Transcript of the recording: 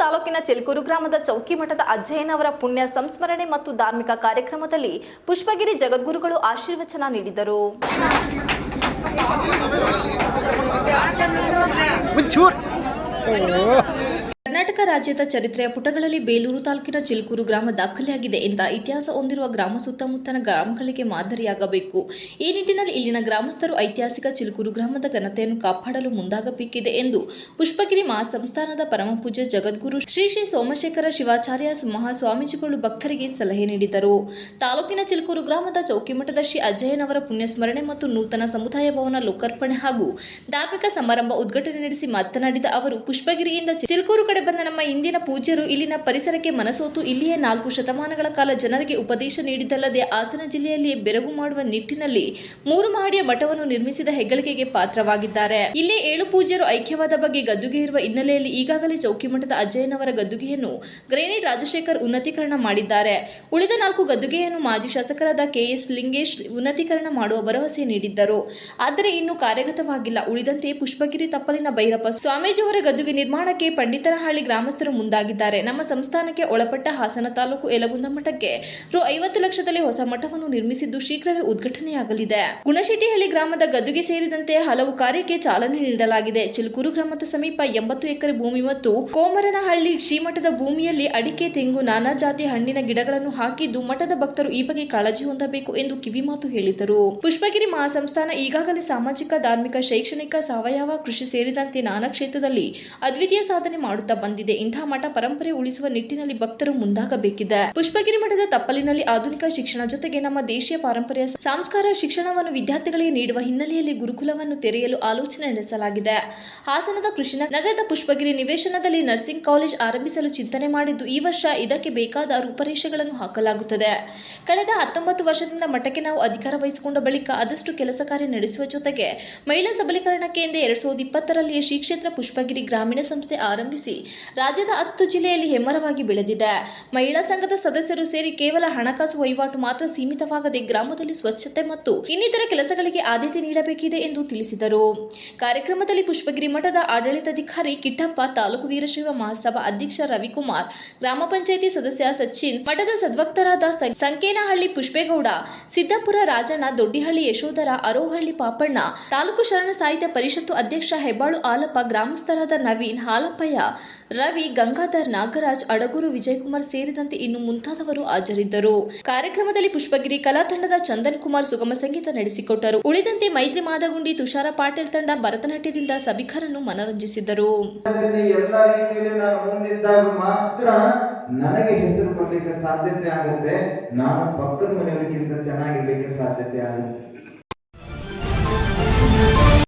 ತಾಲೂಕಿನ ಚಿಲ್ಕೂರು ಗ್ರಾಮದ ಚೌಕಿ ಮಠದ ಅಜ್ಜಯ್ಯನವರ ಪುಣ್ಯ ಸಂಸ್ಮರಣೆ ಮತ್ತು ಧಾರ್ಮಿಕ ಕಾರ್ಯಕ್ರಮದಲ್ಲಿ ಪುಷ್ಪಗಿರಿ ಜಗದ್ಗುರುಗಳು ಆಶೀರ್ವಚನ ನೀಡಿದರು. ಕರ್ನಾಟಕ ರಾಜ್ಯದ ಚರಿತ್ರೆಯ ಪುಟಗಳಲ್ಲಿ ಬೇಲೂರು ತಾಲೂಕಿನ ಚಿಲ್ಕೂರು ಗ್ರಾಮ ದಾಖಲೆಯಾಗಿದೆ ಎಂದ ಇತಿಹಾಸ ಹೊಂದಿರುವ ಗ್ರಾಮ ಸುತ್ತಮುತ್ತಲ ಗ್ರಾಮಗಳಿಗೆ ಮಾದರಿಯಾಗಬೇಕು. ಈ ನಿಟ್ಟಿನಲ್ಲಿ ಇಲ್ಲಿನ ಗ್ರಾಮಸ್ಥರು ಐತಿಹಾಸಿಕ ಚಿಲ್ಕೂರು ಗ್ರಾಮದ ಘನತೆಯನ್ನು ಕಾಪಾಡಲು ಮುಂದಾಗಬೇಕಿದೆ ಎಂದು ಪುಷ್ಪಗಿರಿ ಮಹಾಸಂಸ್ಥಾನದ ಪರಮಪೂಜ್ಯ ಜಗದ್ಗುರು ಶ್ರೀ ಶ್ರೀ ಸೋಮಶೇಖರ ಶಿವಾಚಾರ್ಯ ಮಹಾಸ್ವಾಮೀಜಿಗಳು ಭಕ್ತರಿಗೆ ಸಲಹೆ ನೀಡಿದರು. ತಾಲೂಕಿನ ಚಿಲ್ಕೂರು ಗ್ರಾಮದ ಚೌಕಿಮಠದ ಶ್ರೀ ಅಜಯನವರ ಪುಣ್ಯಸ್ಮರಣೆ ಮತ್ತು ನೂತನ ಸಮುದಾಯ ಭವನ ಲೋಕಾರ್ಪಣೆ ಹಾಗೂ ಧಾರ್ಮಿಕ ಸಮಾರಂಭ ಉದ್ಘಾಟನೆ ನಡೆಸಿ ಮಾತನಾಡಿದ ಅವರು, ಪುಷ್ಪಗಿರಿಯಿಂದ ಚಿಲ್ಕೂರು ಕಡೆ ಬಂದ ನಮ್ಮ ಇಂದಿನ ಪೂಜ್ಯರು ಇಲ್ಲಿನ ಪರಿಸರಕ್ಕೆ ಮನಸೋತು ಇಲ್ಲಿಯೇ ನಾಲ್ಕು ಶತಮಾನಗಳ ಕಾಲ ಜನರಿಗೆ ಉಪದೇಶ ನೀಡಿದ್ದಲ್ಲದೆ ಹಾಸನ ಜಿಲ್ಲೆಯಲ್ಲಿ ಬೆರಗು ಮಾಡುವ ನಿಟ್ಟಿನಲ್ಲಿ ಮೂರು ಮಹಡಿಯ ಮಠವನ್ನು ನಿರ್ಮಿಸಿದ ಹೆಗ್ಗಳಿಕೆಗೆ ಪಾತ್ರವಾಗಿದ್ದಾರೆ. ಇಲ್ಲಿ ಏಳು ಪೂಜ್ಯರು ಐಕ್ಯವಾದ ಬಗ್ಗೆ ಗದ್ದುಗೆ ಇರುವ ಹಿನ್ನೆಲೆಯಲ್ಲಿ ಈಗಾಗಲೇ ಚೌಕಿಮಠದ ಅಜ್ಜಯ್ಯನವರ ಗದ್ದುಗೆಯನ್ನು ಗ್ರೇನೇಡ್ ರಾಜಶೇಖರ್ ಉನ್ನತೀಕರಣ ಮಾಡಿದ್ದಾರೆ. ಉಳಿದ ನಾಲ್ಕು ಗದ್ದುಗೆಯನ್ನು ಮಾಜಿ ಶಾಸಕರಾದ ಕೆಎಸ್ ಲಿಂಗೇಶ್ ಉನ್ನತೀಕರಣ ಮಾಡುವ ಭರವಸೆ ನೀಡಿದ್ದರು. ಆದರೆ ಇನ್ನು ಕಾರ್ಯಗತವಾಗಿಲ್ಲ. ಉಳಿದಂತೆ ಪುಷ್ಪಗಿರಿ ತಪ್ಪಲಿನ ಭೈರಪ್ಪ ಸ್ವಾಮೀಜಿಯವರ ಗದ್ದುಗೆ ನಿರ್ಮಾಣಕ್ಕೆ ಪಂಡಿತನಹಳ್ಳಿ ಗ್ರಾಮಸ್ಥರು ಮುಂದಾಗಿದ್ದಾರೆ. ನಮ್ಮ ಸಂಸ್ಥಾನಕ್ಕೆ ಒಳಪಟ್ಟ ಹಾಸನ ತಾಲೂಕು ಯಲಗುಂದ ಮಠಕ್ಕೆ ರು ಐವತ್ತು ಲಕ್ಷದಲ್ಲಿ ಹೊಸ ಮಠವನ್ನು ನಿರ್ಮಿಸಿದ್ದು ಶೀಘ್ರವೇ ಉದ್ಘಾಟನೆಯಾಗಲಿದೆ. ಗುಣಶೆಟ್ಟಿಹಳ್ಳಿ ಗ್ರಾಮದ ಗದ್ದುಗೆ ಸೇರಿದಂತೆ ಹಲವು ಕಾರ್ಯಕ್ಕೆ ಚಾಲನೆ ನೀಡಲಾಗಿದೆ. ಚಿಲ್ಕೂರು ಗ್ರಾಮದ ಸಮೀಪ ಎಂಬತ್ತು ಎಕರೆ ಭೂಮಿ ಮತ್ತು ಕೋಮರನಹಳ್ಳಿ ಶ್ರೀಮಠದ ಭೂಮಿಯಲ್ಲಿ ಅಡಿಕೆ, ತೆಂಗು, ನಾನಾ ಜಾತಿ ಹಣ್ಣಿನ ಗಿಡಗಳನ್ನು ಹಾಕಿದ್ದು ಮಠದ ಭಕ್ತರು ಈ ಬಗ್ಗೆ ಕಾಳಜಿ ಹೊಂದಬೇಕು ಎಂದು ಕಿವಿಮಾತು ಹೇಳಿದರು. ಪುಷ್ಪಗಿರಿ ಮಹಾಸಂಸ್ಥಾನ ಈಗಾಗಲೇ ಸಾಮಾಜಿಕ, ಧಾರ್ಮಿಕ, ಶೈಕ್ಷಣಿಕ, ಸಾವಯವ ಕೃಷಿ ಸೇರಿದಂತೆ ನಾನಾ ಕ್ಷೇತ್ರದಲ್ಲಿ ಅದ್ವಿತೀಯ ಸಾಧನೆ ಮಾಡುತ್ತಾ ಬಂದಿದೆ. ಇಂತಹ ಮಠ ಪರಂಪರೆ ಉಳಿಸುವ ನಿಟ್ಟಿನಲ್ಲಿ ಭಕ್ತರು ಮುಂದಾಗಬೇಕಿದೆ. ಪುಷ್ಪಗಿರಿ ಮಠದ ತಪ್ಪಲಿನಲ್ಲಿ ಆಧುನಿಕ ಶಿಕ್ಷಣ ಜೊತೆಗೆ ನಮ್ಮ ದೇಶೀಯ ಪರಂಪರೆಯ ಸಂಸ್ಕಾರ ಶಿಕ್ಷಣವನ್ನು ವಿದ್ಯಾರ್ಥಿಗಳಿಗೆ ನೀಡುವ ಹಿನ್ನೆಲೆಯಲ್ಲಿ ಗುರುಕುಲವನ್ನು ತೆರೆಯಲು ಆಲೋಚನೆ ನಡೆಸಲಾಗಿದೆ. ಹಾಸನದ ಕೃಷಿ ನಗರದ ಪುಷ್ಪಗಿರಿ ನಿವೇಶನದಲ್ಲಿ ನರ್ಸಿಂಗ್ ಕಾಲೇಜ್ ಆರಂಭಿಸಲು ಚಿಂತನೆ ಮಾಡಿದ್ದು ಈ ವರ್ಷ ಇದಕ್ಕೆ ಬೇಕಾದ ರೂಪರೇಷೆಗಳನ್ನು ಹಾಕಲಾಗುತ್ತದೆ. ಕಳೆದ ಹತ್ತೊಂಬತ್ತು ವರ್ಷದಿಂದ ಮಠಕ್ಕೆ ನಾವು ಅಧಿಕಾರ ವಹಿಸಿಕೊಂಡ ಬಳಿಕ ಆದಷ್ಟು ಕೆಲಸ ಕಾರ್ಯ ನಡೆಸುವ ಜೊತೆಗೆ ಮಹಿಳಾ ಸಬಲೀಕರಣಕ್ಕೆ ಎಂದೇ ಎರಡ್ ಸಾವಿರದ ಇಪ್ಪತ್ತರಲ್ಲಿಯೇ ಶ್ರೀಕ್ಷೇತ್ರ ಪುಷ್ಪಗಿರಿ ಗ್ರಾಮೀಣ ಸಂಸ್ಥೆ ಆರಂಭಿಸಿ ರಾಜ್ಯದ ಹತ್ತು ಜಿಲ್ಲೆಯಲ್ಲಿ ಹೆಮ್ಮರವಾಗಿ ಬೆಳೆದಿದೆ. ಮಹಿಳಾ ಸಂಘದ ಸದಸ್ಯರು ಸೇರಿ ಕೇವಲ ಹಣಕಾಸು ವಹಿವಾಟು ಮಾತ್ರ ಸೀಮಿತವಾಗದೆ ಗ್ರಾಮದಲ್ಲಿ ಸ್ವಚ್ಛತೆ ಮತ್ತು ಇನ್ನಿತರ ಕೆಲಸಗಳಿಗೆ ಆದ್ಯತೆ ನೀಡಬೇಕಿದೆ ಎಂದು ತಿಳಿಸಿದರು. ಕಾರ್ಯಕ್ರಮದಲ್ಲಿ ಪುಷ್ಪಗಿರಿ ಮಠದ ಆಡಳಿತಾಧಿಕಾರಿ ಕಿಟ್ಟಪ್ಪ, ತಾಲೂಕು ವೀರಶೈವ ಮಹಾಸಭಾ ಅಧ್ಯಕ್ಷ ರವಿಕುಮಾರ್, ಗ್ರಾಮ ಪಂಚಾಯಿತಿ ಸದಸ್ಯ ಸಚಿನ್, ಮಠದ ಸದ್ಭಕ್ತರಾದ ಸಂಕೇನಹಳ್ಳಿ ಪುಷ್ಪೇಗೌಡ, ಸಿದ್ದಾಪುರ ರಾಜಣ್ಣ, ದೊಡ್ಡಿಹಳ್ಳಿ ಯಶೋಧರ, ಅರೋಹಳ್ಳಿ ಪಾಪಣ್ಣ, ತಾಲೂಕು ಶರಣ ಸಾಹಿತ್ಯ ಪರಿಷತ್ತು ಅಧ್ಯಕ್ಷ ಹೆಬ್ಬಾಳು ಆಲಪ್ಪ ಗ್ರಾಮಸ್ಥರಾದ ನವೀನ್ ಹಾಲಪ್ಪಯ್ಯ ರವಿ ಗಂಗಾಧರ್ ನಾಗರಾಜ್, ಅಡಗೂರು ವಿಜಯಕುಮಾರ್ ಸೇರಿದಂತೆ ಇನ್ನು ಮುಂತಾದವರು ಹಾಜರಿದ್ದರು. ಕಾರ್ಯಕ್ರಮದಲ್ಲಿ ಪುಷ್ಪಗಿರಿ ಕಲಾ ತಂಡದ ಚಂದನ್ ಕುಮಾರ್ ಸುಗಮ ಸಂಗೀತ ನಡೆಸಿಕೊಟ್ಟರು. ಉಳಿದಂತೆ ಮೈತ್ರಿ ಮಾದಗುಂಡಿ, ತುಷಾರ ಪಾಟೀಲ್ ತಂಡ ಭರತನಾಟ್ಯದಿಂದ ಸಭಿಕರನ್ನು ಮನರಂಜಿಸಿದರು. ನನಗೆ ಹೆಸರು ಸಾಧ್ಯತೆ ಆಗುತ್ತೆ. ನಾನು ಪಕ್ಕದ ಮನೆಯವರಿಗಿಂತ ಚೆನ್ನಾಗಿರ್ಲಿಕ್ಕೆ ಸಾಧ್ಯತೆ ಆಗುತ್ತೆ.